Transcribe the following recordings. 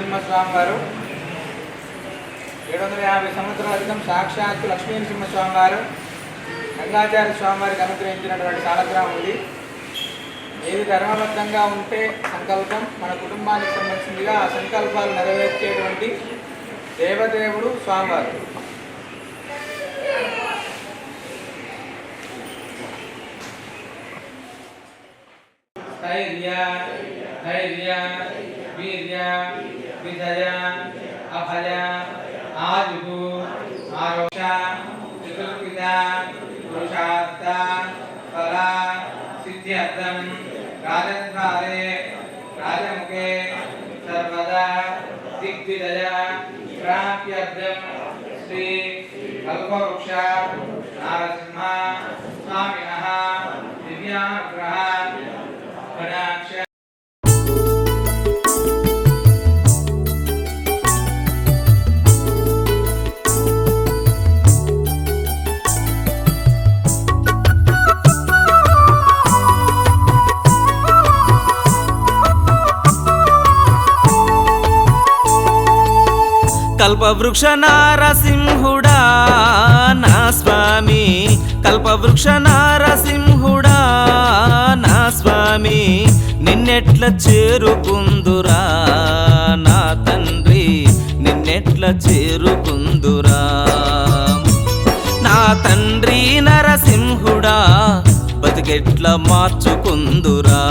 నరసింహస్వామి వారు ఏడు వందల యాభై సంవత్సరాల క్రితం సాక్షాత్తు లక్ష్మీ నరసింహస్వామి వారు గంగాచార్య స్వామి వారికి అనుగ్రహించినటువంటి సాలగ్రామం ఇది. ఏది ధర్మబద్ధంగా ఉంటే సంకల్పం మన కుటుంబానికి సంబంధించిందిగా ఆ సంకల్పాలు నెరవేర్చేటువంటి దేవదేవుడు స్వామివారు. ధైర్య ధైర్య వీర్య अभिजय अभय आयु आरोषा चतुर्विधा, पुरुषार्थ, कला सिद्ध्यर्थम राजद्वारे राजमुखे, सर्वदा, दिग्विजय प्राप्यर्थम श्री कल्पवृक्ष, नारसिंह, स्वामिनः दिव्याग्रह गणाक्ष కల్పవృక్ష నారసింహుడా నా స్వామి కల్పవృక్ష నారసింహుడా నా స్వామి నిన్నెట్ల చేరుకుందురా నా తండ్రి నిన్నెట్ల చేరుకుందురా. నా తండ్రి నరసింహుడా బతికెట్ల మార్చుకుందురా.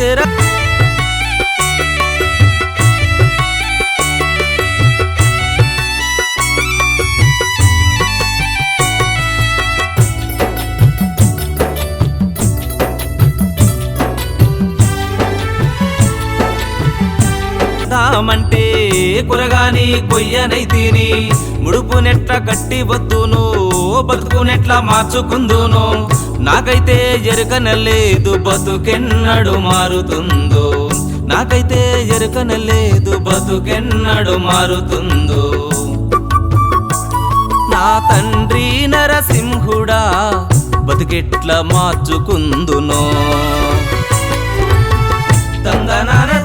చేరా. దామంటే కురగాని కొయ్యనై తిని ముడుపు నెట్ట కట్టి వద్దును. బతుకునెట్లా మార్చుకుందును? నాకైతే ఎరుకనలేదు బతుకెన్నడు మారుతుందో? నాకైతే ఎరుకనలేదు బతుకెన్నడు మారుతుందో? నా తండ్రి నరసింహుడా బతుకెట్లా మార్చుకుందును? తంగనాన